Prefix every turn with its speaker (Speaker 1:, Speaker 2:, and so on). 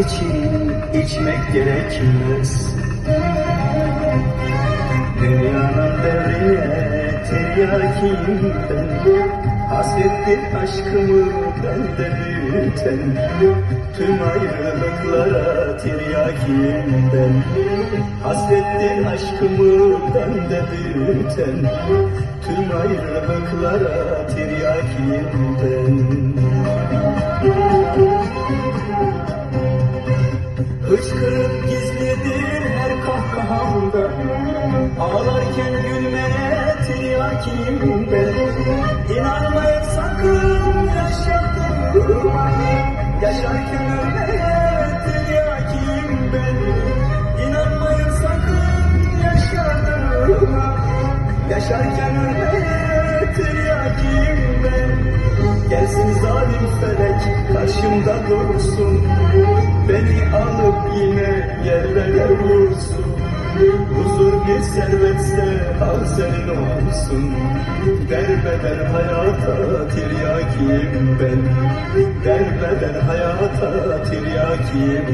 Speaker 1: için içmek gerekmez. Dünyanın devrine tiryakiyim ben Hasrettir aşkımı bende büyüten Tüm ayrılıklara tiryakiyim ben Hasrettir aşkımı bende büyüten Tüm ayrılıklara tiryakiyim ben Hıçkırık gizlidir her kahkahamda Ağlarken gülmeye tiryakiyim ben İnanmayın sakın yaşadığıma Yaşarken ölmeye tiryakiyim ben İnanmayın sakın yaşadığıma Yaşarken ölmeye tiryakiyim ben Gelsin zalim felek karşımda dursun Beni alıp yine yerlere vursun Huzur bir servetse al senin olsun. Derbeder hayata tiryakiyim ben. Derbeder hayata tiryakiyim